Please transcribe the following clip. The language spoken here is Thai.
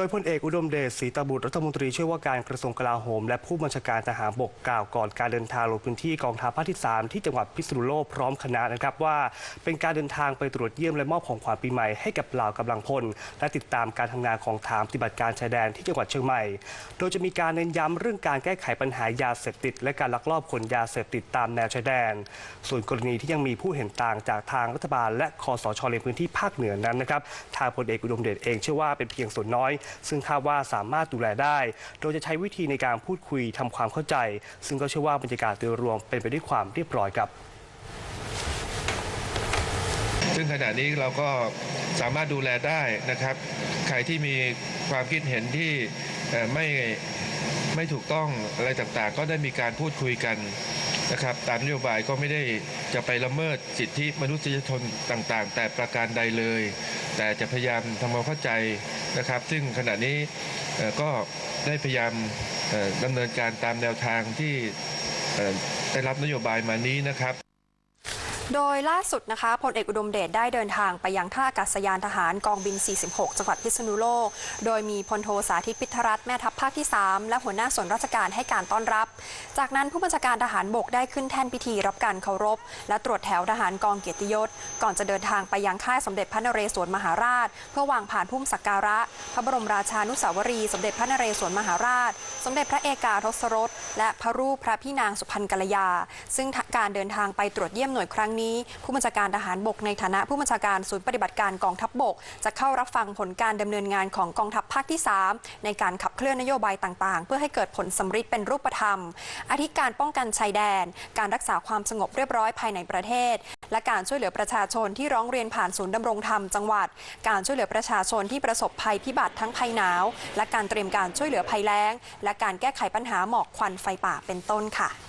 โดยพลเอกอุดมเดชศรีตบุตรรัฐมนตรีช่วยว่าการกระทรวงกลาโหม และผู้บัญชาการทหารบกกล่าวก่อนการเดินทางลงพื้นที่กองทัพภาคที่ 3 ที่จังหวัดพิษณุโลกพร้อมคณะนะครับว่า เป็นการเดินทางไปตรวจเยี่ยมและมอบของขวัญปีใหม่ให้กับเหล่ากำลังพล และติดตามการทำงานของฐานปฏิบัติการชายแดนที่จังหวัดเชียงใหม่ โดยจะมีการเน้นย้ำเรื่องการแก้ไขปัญหายาเสพติด และการลักลอบขนยาเสพติดตามแนวชายแดน ส่วนกรณีที่ยังมีผู้เห็นต่างจากทางรัฐบาล และคอสชในพื้นที่ภาคเหนือนั้นนะครับทางพลเอกอุดมเดชเองเชื่อว่าเป็นเพียงส่วนน้อยซึ่งคาดว่าสามารถดูแลได้ โดยจะใช้วิธีในการพูดคุยทำความเข้าใจ ซึ่งก็เชื่อว่าบรรยากาศโดยรวมเป็นไปด้วยความเรียบร้อยครับซึ่งขณะนี้เราก็สามารถดูแลได้นะครับ ใครที่มีความคิดเห็นที่ไม่ไม่ถูกต้องอะไรต่างๆ ก็ได้มีการพูดคุยกัน นะครับตามนโยบายก็ไม่ได้จะไปละเมิดสิทธิมนุษยชนต่างๆ แต่ประการใดเลย แต่จะพยายามทำความเข้าใจนะครับ ซึ่งขณะนี้ก็ได้พยายามดำเนินการตามแนวทางที่ได้รับนโยบายมานี้นะครับ โดยล่าสุดนะคะพลเอกอุดมเดชได้เดินทางไปยังท่าอากาศยานทหารกองบิน 46 จังหวัดพิษณุโลก โดยมีพลโทสาธิตพิทรัตน์แม่ทัพภาคที่ 3 และหัวหน้าส่วนราชการให้การต้อนรับ จากนั้นผู้บัญชาการทหารบกได้ขึ้นแท่นพิธีรับการเคารพ และตรวจแถวทหารกองเกียรติยศ ก่อนจะเดินทางไปยังค่ายสมเด็จพระนเรศวรมหาราช เพื่อวางผ่านพุ่มสักการะ พระบรมราชานุสาวรีสมเด็จพระนเรศวรมหาราช สมเด็จพระเอกาทศรสและพระรูปพระพี่นางสุพรรณกัลยา ซึ่งการเดินทางไปตรวจเยี่ยมหน่วยครั้งนี้ ผู้บัญชาการทหารบกในฐานะผู้บัญชาการศูนย์ปฏิบัติการกองทัพบบก จะเข้ารับฟังผลการดำเนินงานของกองทัพภาคที่ 3 ในการขับเคลื่อนนโยบายต่างๆ เพื่อให้เกิดผลสำฤทธิ์เป็นรูปธรรมอาทิการป้องกันชายแดน การรักษาความสงบเรียบร้อยภายในประเทศ และการช่วยเหลือประชาชนที่ร้องเรียนผ่านศูนย์ดำรงธรรมจังหวัด การช่วยเหลือประชาชนที่ประสบภัยพิบัติทั้งภัยหนาว และการเตรียมการช่วยเหลือภัยแล้ง และการแก้ไขปัญหาหมอกควันไฟป่าเป็นต้นค่ะ